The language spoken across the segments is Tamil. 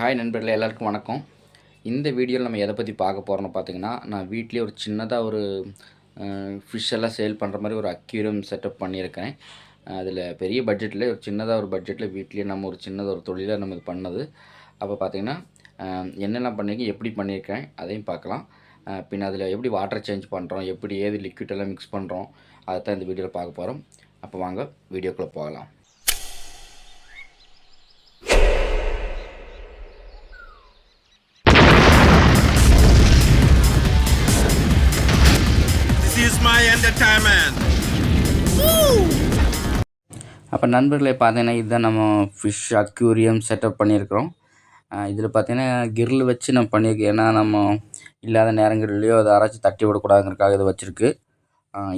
ஹாய் நண்பர்களே எல்லாருக்கும் வணக்கம். இந்த வீடியோவில் நம்ம எதை பற்றி பார்க்க போகிறோம்னு பார்த்தீங்கன்னா நான் வீட்லேயே ஒரு சின்னதாக ஒரு ஃபிஷ் எல்லாம் சேல் பண்ணுற மாதிரி ஒரு அக்யூரியம் செட்டப் பண்ணியிருக்கேன். அதில் பெரிய பட்ஜெட்டில் ஒரு சின்னதாக ஒரு பட்ஜெட்டில் வீட்லேயே நம்ம ஒரு சின்னதாக ஒரு தொழிலாக நம்ம இது பண்ணது. அப்போ பார்த்தீங்கன்னா என்னென்ன பண்ணியிருக்கேன் எப்படி பண்ணியிருக்கேன் அதையும் பார்க்கலாம். பின் அதில் எப்படி வாட்டர் சேஞ்ச் பண்ணுறோம் எப்படி ஏது லிக்விட் எல்லாம் மிக்ஸ் பண்ணுறோம் அதை தான் இந்த வீடியோவில் பார்க்க போகிறோம் அப்போ வாங்க வீடியோக்குள்ளே போகலாம். Entertainment. அப்போ நண்பர்களே பார்த்தீங்கன்னா இதுதான் நம்ம ஃபிஷ் அக்யூரியம் செட்டப் பண்ணியிருக்கிறோம். இதில் பார்த்தீங்கன்னா கிரில் வச்சு நம்ம பண்ணியிருக்கோம். ஏன்னா நம்ம இல்லாத நேரங்கள்லையோ அதை யாராச்சும் தட்டி விடக்கூடாதுங்கிறக்காக இது வச்சுருக்கு.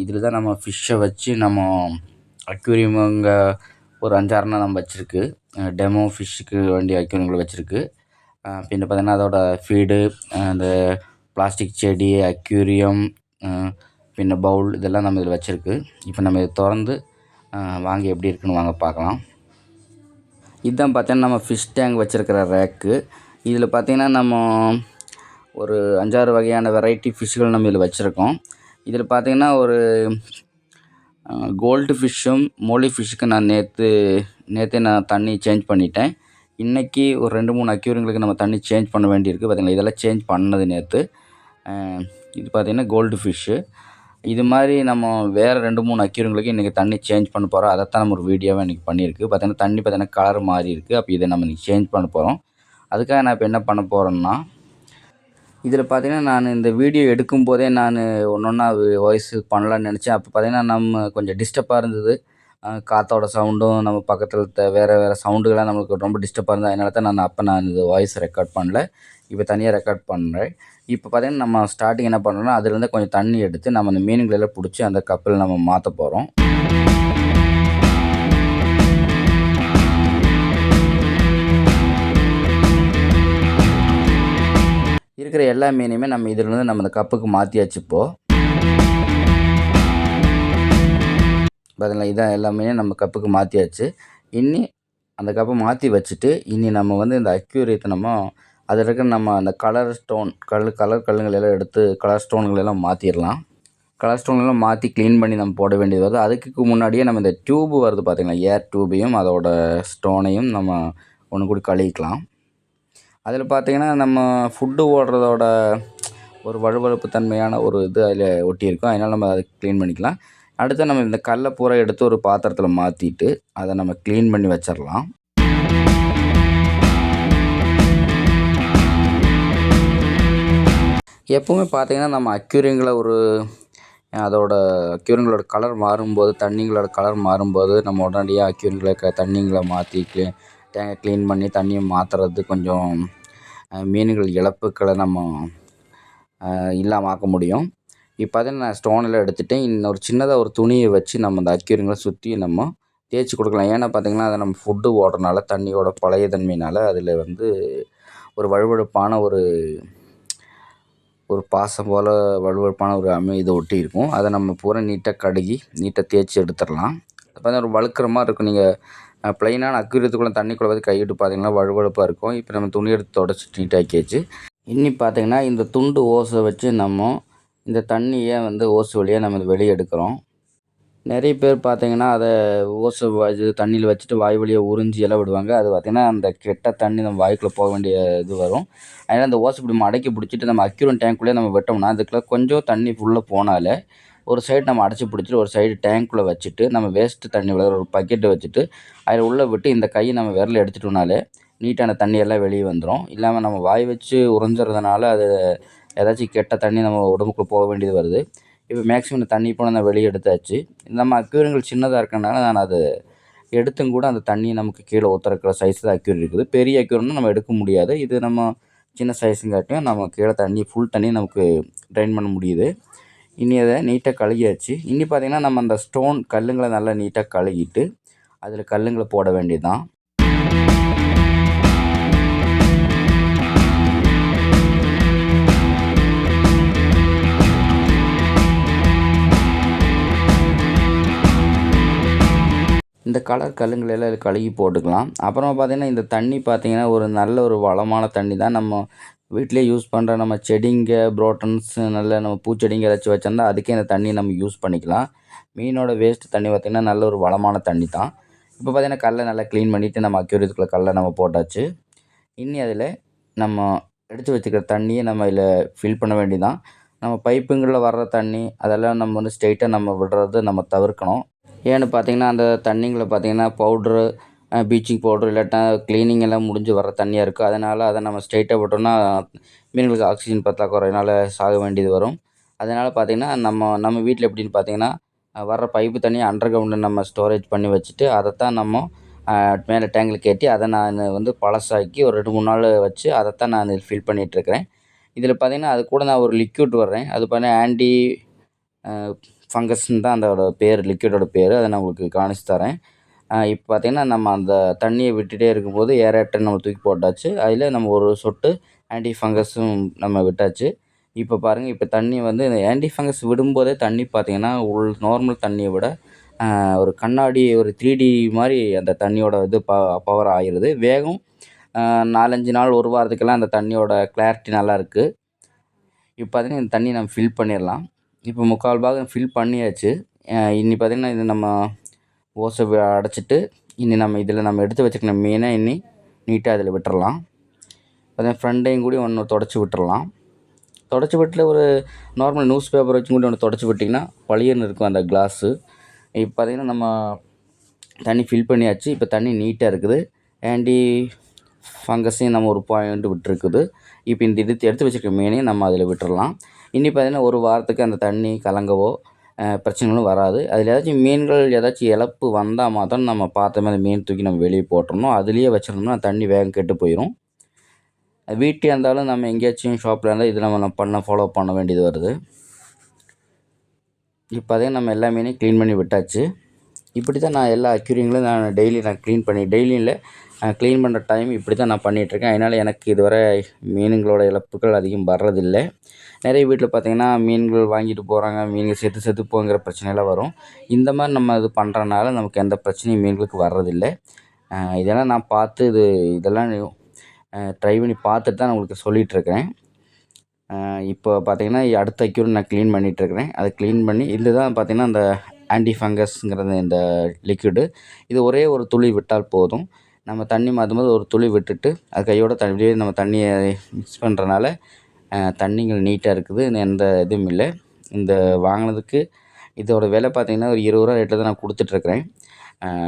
இதில் தான் நம்ம ஃபிஷ்ஷை வச்சு நம்ம அக்யூரியமுங்க ஒரு அஞ்சாறுனா நம்ம வச்சுருக்கு. டெமோ ஃபிஷ்ஷுக்கு வேண்டிய அக்யூரியங்களை வச்சுருக்கு. பின்ன பார்த்தீங்கன்னா அதோட ஃபீடு அந்த பிளாஸ்டிக் செடி அக்யூரியம் பின்ன பவுல் இதெல்லாம் நம்ம இதில் வச்சுருக்கு. இப்போ நம்ம இதை திறந்து வாங்கி எப்படி இருக்குன்னு வாங்க பார்க்கலாம். இதுதான் பார்த்தீங்கன்னா நம்ம ஃபிஷ் டேங்க் வச்சுருக்கிற ரேக்கு இதில் பார்த்தீங்கன்னா நம்ம ஒரு அஞ்சாறு வகையான வெரைட்டி ஃபிஷ்கள் நம்ம இதில் வச்சுருக்கோம். இதில் பார்த்திங்கன்னா ஒரு கோல்டு ஃபிஷ்ஷும் மோலி ஃபிஷ்ஷுக்கு நான் நேற்று நேற்றே நான் தண்ணி சேஞ்ச் பண்ணிட்டேன். இன்றைக்கி ஒரு ரெண்டு மூணு அக்யூரிங்களுக்கு நம்ம தண்ணி சேஞ்ச் பண்ண வேண்டியிருக்கு. பார்த்தீங்களா? இதெல்லாம் சேஞ்ச் பண்ணது நேற்று இது பார்த்தீங்கன்னா கோல்டு ஃபிஷ்ஷு இது மாதிரி நம்ம வேறு ரெண்டு மூணு அக்யூரங்களுக்கு இன்றைக்கி தண்ணி சேஞ்ச் பண்ண போகிறோம் அதைத்தான் நம்ம ஒரு வீடியோவாக இன்றைக்கி பண்ணியிருக்கு. பார்த்தீங்கன்னா தண்ணி பார்த்தீங்கன்னா கலர் மாறி இருக்குது அப்போ இதை நம்ம இன்றைக்கி சேஞ்ச் பண்ண போகிறோம் அதுக்காக நான் இப்போ என்ன பண்ண போகிறேன்னா இதில் பார்த்தீங்கன்னா நான் இந்த வீடியோ எடுக்கும்போதே நான் ஒன்று ஒன்றா வாய்ஸ் பண்ணலான்னு நினச்சேன். அப்போ பார்த்தீங்கன்னா நம்ம கொஞ்சம் டிஸ்டர்பாக இருந்தது. காற்றோட காத்தோட சவுண்டும் நம்ம பக்கத்தில் த வேறு வேறு சவுண்டுகளாக நம்மளுக்கு ரொம்ப டிஸ்டர்பாக இருந்தது அதனால தான் நான் அப்போ நான் இது வாய்ஸ் ரெக்கார்ட் பண்ணல. இப்போ தனியாக ரெக்கார்ட் பண்ணுறேன் இப்போ பார்த்தீங்கன்னா நம்ம ஸ்டார்டிங் என்ன பண்ணுறோம்னா அதுலேருந்து கொஞ்சம் தண்ணி எடுத்து நம்ம அந்த மீனுங்களெல்லாம் பிடிச்சி அந்த கப்பில் நம்ம மாற்ற போகிறோம் இருக்கிற எல்லா மீனையுமே நம்ம இதிலிருந்து நம்ம அந்த கப்புக்கு மாற்றியாச்சு இப்போது பார்த்தீங்களா இதான் எல்லா மீனையும் நம்ம கப்புக்கு மாற்றியாச்சு இனி அந்த கப்பை மாற்றி வச்சுட்டு இனி நம்ம வந்து இந்த அக்யூரியத்தை நம்ம அதில் இருக்கிற நம்ம அந்த கலர் ஸ்டோன் கல் கலர் கல்லுங்கள் எல்லாம் எடுத்து கலர் ஸ்டோன்கள் எல்லாம் மாற்றிடலாம் கலர் ஸ்டோன்லாம் மாற்றி க்ளீன் பண்ணி நம்ம போட வேண்டியது வருது. அதுக்கு முன்னாடியே நம்ம இந்த டியூப் வருது பார்த்திங்களா ஏர் டியூபையும் அதோட ஸ்டோனையும் நம்ம ஒன்று கூடி கழுவிக்கலாம். அதில் பார்த்திங்கன்னா நம்ம ஃபுட்டு ஓடுறதோட ஒரு வழுவழுப்பு தன்மையான ஒரு இது அதில் ஒட்டியிருக்கும். அதனால் நம்ம அதை க்ளீன் பண்ணிக்கலாம். அடுத்து நம்ம இந்த கல்லை பூரா எடுத்து ஒரு பாத்திரத்தில் மாற்றிட்டு அதை நம்ம க்ளீன் பண்ணி வச்சிடலாம் எப்போவுமே பார்த்தீங்கன்னா நம்ம அக்யூரியங்களை ஒரு அதோட அக்யூரியங்களோட கலர் மாறும்போது தண்ணிங்களோட கலர் மாறும்போது நம்ம உடனடியாக அக்யூரியங்களில் இருக்கிற தண்ணிங்களை மாற்றி க்ளீ டேங்கை க்ளீன் பண்ணி தண்ணியை மாற்றுறது கொஞ்சம் மீன்கள் இழப்புக்களை நம்ம இல்லாமல் ஆக்க முடியும். இப்போ அதை நான் ஸ்டோனில் எடுத்துகிட்டேன் இன்னொரு சின்னதாக ஒரு துணியை வச்சு நம்ம அந்த அக்யூரியங்களை சுற்றி நம்ம தேய்ச்சி கொடுக்கலாம். ஏன்னா பார்த்தீங்கன்னா அதை நம்ம ஃபுட்டு ஓடுறனால தண்ணியோட பழைய தன்மையினால் அதில் வந்து ஒரு வழுவழுப்பான ஒரு ஒரு பாசம் போல் வழுவழுப்பான ஒரு அமை இதை ஒட்டி இருக்கும். அதை நம்ம பூரா நீட்டாக கடுகி நீட்டாக தேய்ச்சி எடுத்துடலாம். பார்த்தீங்கன்னா ஒரு வழுக்கிற மாதிரி இருக்கும். நீங்கள் ப்ளைனான அக்யூரியத்துக்குள்ளே தண்ணிக்குள்ளே வந்து கையிட்டு பார்த்தீங்கன்னா வழுவழுப்பாக இருக்கும். இப்போ நம்ம துணி எடுத்து தொடச்சி நீட்டாக்கியாச்சு இன்னி பார்த்தீங்கன்னா இந்த துண்டு ஓசை வச்சு நம்ம இந்த தண்ணியை வந்து ஓசு வழியாக நம்ம வெளியே எடுக்கிறோம். நிறைய பேர் பார்த்தீங்கன்னா அதை ஓசை இது தண்ணியில் வச்சுட்டு வாய் வழியாக உறிஞ்சி எல்லாம் விடுவாங்க. அது பார்த்திங்கன்னா அந்த கெட்ட தண்ணி நம்ம வாய்க்குள்ளே போக வேண்டிய இது வரும். அதனால் அந்த ஓசை இப்படி மடக்கி பிடிச்சிட்டு நம்ம அக்யூரன் டேங்க்குள்ளே நம்ம விட்டோம்னா அதுக்குள்ளே கொஞ்சம் தண்ணி ஃபுல்லாக போனாலே ஒரு சைடு நம்ம அடைச்சி பிடிச்சிட்டு ஒரு சைடு டேங்க்குள்ளே வச்சுட்டு நம்ம வேஸ்ட்டு தண்ணி விளையாடுற ஒரு பக்கெட்டை வச்சுட்டு அதில் உள்ளே விட்டு இந்த கையை நம்ம விரல எடுத்துட்டோம்னாலே நீட்டான தண்ணியெல்லாம் வெளியே வந்துடும் இல்லாமல் நம்ம வாய் வச்சு உறிஞ்சுறதுனால அது ஏதாச்சும் கெட்ட தண்ணி நம்ம உடம்புக்குள்ளே போக வேண்டியது வருது. இப்போ மேக்ஸிமம் இந்த தண்ணி போனால் நான் வெளியே எடுத்தாச்சு. நம்ம அக்யூரங்கள் சின்னதாக இருக்கனால நான் அதை எடுத்தும் கூட அந்த தண்ணி நமக்கு கீழே ஊற்றுறக்கிற சைஸ் தான் அக்யூரி இருக்குது. பெரிய அக்யூரியம்னா நம்ம எடுக்க முடியாது. இது நம்ம சின்ன சைஸுங்காட்டியும் நம்ம கீழே தண்ணி ஃபுல் தண்ணி நமக்கு ட்ரைன் பண்ண முடியுது. இனி அதை நீட்டாக கழுகியாச்சு. இனி பார்த்தீங்கன்னா நம்ம அந்த ஸ்டோன் கல்லுங்களை நல்லா நீட்டாக கழுகிட்டு அதில் கல்லுங்களை போட வேண்டியது தான் இந்த கலர் கல்லுங்களை கழுகி போட்டுக்கலாம். அப்புறம் பார்த்திங்கன்னா இந்த தண்ணி பார்த்திங்கன்னா ஒரு நல்ல ஒரு வளமான தண்ணி தான் நம்ம வீட்டிலே யூஸ் பண்ணுற நம்ம செடிங்க புரோட்டன்ஸ் நல்ல நம்ம பூச்செடிங்க ஏதாச்சும் வச்சிருந்தா அதுக்கே இந்த தண்ணி நம்ம யூஸ் பண்ணிக்கலாம். மீனோட வேஸ்ட் தண்ணி பார்த்திங்கன்னா நல்ல ஒரு வளமான தண்ணி தான். இப்போ பார்த்திங்கன்னா கல்லை நல்லா க்ளீன் பண்ணிவிட்டு நம்ம அக்யூரியத்துக்குள்ளே கல்லை நம்ம போட்டாச்சு. இனி அதில் நம்ம எடுத்து வச்சுக்கிற தண்ணியை நம்ம இதில் ஃபில் பண்ண வேண்டியதான் நம்ம பைப்புங்களில் வர்ற தண்ணி அதெல்லாம் நம்ம வந்து ஸ்ட்ரெயிட்டாக நம்ம விடுறது நம்ம தவிர்க்கணும். ஏன்னு பார்த்தீங்கன்னா அந்த தண்ணிங்களை பார்த்தீங்கன்னா பவுட்ரு ப்ளீச்சிங் பவுட்ரு இல்லாட்டா க்ளீனிங் எல்லாம் முடிஞ்சு வர தண்ணியாக இருக்குது அதனால் அதை நம்ம ஸ்ட்ரெயிட்டாக விட்டோம்னா மீன்களுக்கு ஆக்சிஜன் பற்றாக்குறையினால் சாக வேண்டியது வரும். அதனால் பார்த்தீங்கன்னா நம்ம நம்ம வீட்டில் எப்படின்னு பார்த்தீங்கன்னா வர்ற பைப்பு தண்ணியை அண்டர் கிரவுண்டில் நம்ம ஸ்டோரேஜ் பண்ணி வச்சுட்டு அதைத்தான் நம்ம மேலே டேங்கில் கட்டி அதை நான் வந்து பழசாக்கி ஒரு ரெண்டு மூணு நாள் வச்சு அதை தான் நான் ஃபில் பண்ணிகிட்ருக்கிறேன் இதில் பார்த்தீங்கன்னா அது கூட நான் ஒரு லிக்யூட் வர்றேன். அது பார்த்தீங்கன்னா ஆன்டி ஃபங்கஸ்ன்னு தான் அதோட பேர் லிக்யூடோட பேர். அதை நான் உங்களுக்கு காணிச்சு தரேன். இப்போ பார்த்தீங்கன்னா நம்ம அந்த தண்ணியை விட்டுட்டே இருக்கும்போது ஏரேட்டர் நம்ம தூக்கி போட்டாச்சு. அதில் நம்ம ஒரு சொட்டு ஆன்டி ஃபங்கஸும் நம்ம விட்டாச்சு. இப்போ பாருங்கள் இப்போ தண்ணி வந்து இந்த ஆன்டி ஃபங்கஸ் விடும்போதே தண்ணி பார்த்திங்கன்னா உள் நார்மல் தண்ணியை விட ஒரு கண்ணாடி ஒரு த்ரீ டி மாதிரி அந்த தண்ணியோட இது ப பவர் ஆகிருது வேகம் நாலஞ்சு நாள் ஒரு வாரத்துக்கெல்லாம் அந்த தண்ணியோட கிளாரிட்டி நல்லாயிருக்கு இப்போ பார்த்தீங்கன்னா இந்த தண்ணி நம்ம ஃபில் பண்ணிடலாம். இப்போ முக்கால் பாகம் ஃபில் பண்ணியாச்சு. இனி பார்த்திங்கன்னா இது நம்ம ஓசை அடைச்சிட்டு இனி நம்ம இதில் நம்ம எடுத்து வச்சுக்கிற மீனை இனி நீட்டாக அதில் விட்டுறலாம். பார்த்தீங்கன்னா ஃப்ரண்ட்டையும் கூடி ஒன்று தொடச்சி விட்டுறலாம். தொடச்சி விட்டுல ஒரு நார்மல் நியூஸ் பேப்பர் வச்சு கூட ஒன்று தொடச்சி விட்டிங்கன்னா பழியன்னு இருக்கும் அந்த கிளாஸு இப்போ பார்த்திங்கன்னா நம்ம தண்ணி ஃபில் பண்ணியாச்சு. இப்போ தண்ணி நீட்டாக இருக்குது. ஆண்டி ஃபங்கஸையும் நம்ம ஒரு பாயிண்ட் விட்டுருக்குது. இப்போ இந்த இது எடுத்து வச்சுருக்க மீனையும் நம்ம அதில் விட்டுறலாம். இனி பார்த்திங்கன்னா ஒரு வாரத்துக்கு அந்த தண்ணி கலங்கவோ பிரச்சனைகளும் வராது. அதில் ஏதாச்சும் மீன்கள் ஏதாச்சும் இழப்பு வந்தால் மாத்திரம் நம்ம பார்த்த அந்த மீன் தூக்கி நம்ம வெளியே போட்டுறணும். அதுலேயே வச்சிருந்தோம்னா தண்ணி வேகம் கெட்டு போயிடும் வீட்டில் இருந்தாலும் நம்ம எங்கேயாச்சும் ஷாப்பில் இருந்தால் இது நம்ம பண்ண ஃபாலோ பண்ண வேண்டியது வருது. இப்போ அதே நம்ம எல்லா மீனையும் க்ளீன் பண்ணி விட்டாச்சு. இப்படி தான் நான் எல்லா அக்யூரியங்களும் நான் டெய்லி நான் க்ளீன் பண்ணி டெய்லியும் இல்லை க்ளீன் பண்ணுற டைம் இப்படி தான் நான் பண்ணிகிட்ருக்கேன் அதனால் எனக்கு இதுவரை மீனுங்களோட இழப்புகள் அதிகம் வர்றதில்லை. நிறைய வீட்டில் பார்த்திங்கன்னா மீன்கள் வாங்கிட்டு போகிறாங்க மீன்கள் செத்து செத்து போங்கிற பிரச்சனைலாம் வரும். இந்த மாதிரி நம்ம இது பண்ணுறனால நமக்கு எந்த பிரச்சனையும் மீன்களுக்கு வர்றதில்லை. இதெல்லாம் நான் பார்த்து இது இதெல்லாம் ட்ரை பண்ணி பார்த்துட்டு தான் நான் உங்களுக்கு சொல்லிகிட்ருக்கிறேன் இப்போ பார்த்திங்கன்னா அடுத்த அக்யூர் நான் க்ளீன் பண்ணிகிட்ருக்கிறேன் அதை க்ளீன் பண்ணி இது தான் பார்த்திங்கன்னா அந்த ஆன்டி ஃபங்கஸ்ங்கிறது இந்த லிக்விடு இது ஒரே ஒரு துளி விட்டால் போதும். நம்ம தண்ணி மாற்றும் போது ஒரு துளி விட்டுட்டு அது கையோட தண்ணியே நம்ம தண்ணியை மிக்ஸ் பண்ணுறனால தண்ணிகள் நீட்டாக இருக்குது. எந்த இதுவும் இல்லை. இந்த வாங்கினதுக்கு இதோட விலை பார்த்திங்கன்னா ஒரு இருபது ரூபா ரேட்டில் தான் நான் கொடுத்துட்ருக்குறேன்.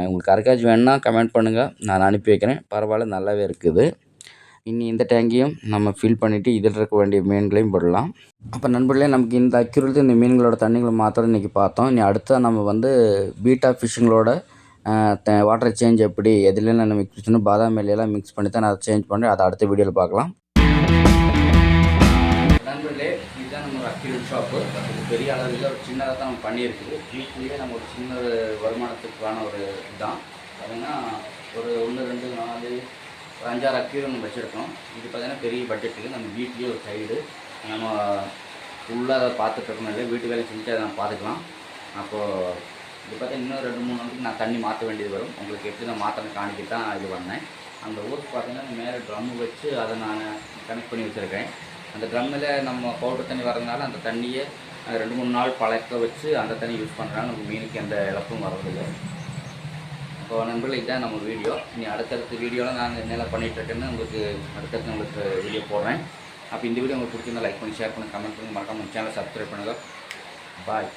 உங்களுக்கு யாருக்காச்சும் வேணுன்னா கமெண்ட் பண்ணுங்கள் நான் அனுப்பி வைக்கிறேன். பரவாயில்ல நல்லாவே இருக்குது. இனி இந்த டேங்கையும் நம்ம ஃபில் பண்ணிவிட்டு இதில் இருக்க வேண்டிய மீன்களையும் போடலாம். அப்போ நண்பர்களே நமக்கு இந்த அக்யூரத்து இந்த மீன்களோட தண்ணிகளை மாத்திரம் இன்றைக்கி பார்த்தோம். இனி அடுத்த நம்ம வந்து பீட்டா ஃபிஷ்ஷுங்களோட வாட்டர் சேஞ்ச் எப்படி எதுலாம் நான் மிக்ஸ் பண்ணணும் பாதாம் எல்லாம் மிக்ஸ் பண்ணி தான் நான் சேஞ்ச் பண்ணுறேன் அதை அடுத்த வீடியோவில் பார்க்கலாம். நண்பர்களே இதுதான் நம்ம அக்யூரேட் ஷாப்பு பெரிய அளவில் ஒரு சின்னதாக தான் நம்ம பண்ணியிருக்குது. வீட்லேயே நம்ம ஒரு சின்ன வருமானத்துக்கான ஒரு இதுதான். பார்த்தீங்கன்னா ஒரு ஒன்று ரெண்டு நாலு ஒரு அஞ்சாறு அக்யூரியம் நம்ம வச்சுருக்கோம். இது பார்த்திங்கன்னா பெரிய பட்ஜெட்டுக்கு நம்ம வீட்லேயே ஒரு சைடு நம்ம ஃபுல்லாக அதை பார்த்துட்ருக்கணும் இல்லை வீட்டு வேலை செஞ்சு அதை நம்ம பார்த்துக்கலாம். அப்போது இது பார்த்தா இன்னும் ரெண்டு மூணு நாளைக்கு நான் தண்ணி மாற்ற வேண்டியது வரும். உங்களுக்கு எப்படி நான் மாற்றணும் காணிக்க தான் இது பண்ணேன். அந்த ஊருக்கு பார்த்தீங்கன்னா மேலே ட்ரம்மு வச்சு அதை நான் கனெக்ட் பண்ணி வச்சுருக்கேன் அந்த ட்ரம்மில் நம்ம பவுடர் தண்ணி வரதுனால அந்த தண்ணியை ரெண்டு மூணு நாள் பழக்க வச்சு அந்த தண்ணி யூஸ் பண்ணுறாங்க நம்ம மீனுக்கு எந்த இழப்பும் வரதில்லை இப்போ நண்பர்கள் இதுதான் நம்ம வீடியோ. இனி அடுத்தடுத்த வீடியோவில் நான் என்னெல்லாம் பண்ணிகிட்ருக்கேன்னு உங்களுக்கு அடுத்தடுத்து உங்களுக்கு வீடியோ போடுறேன். அப்போ இந்த வீடியோ உங்களுக்கு பிடிச்சிருந்தா லைக் பண்ணி ஷேர் பண்ணி கமெண்ட் பண்ணி மறக்காம சேனலை சப்ஸ்கிரைப் பண்ணுங்கள் பாய்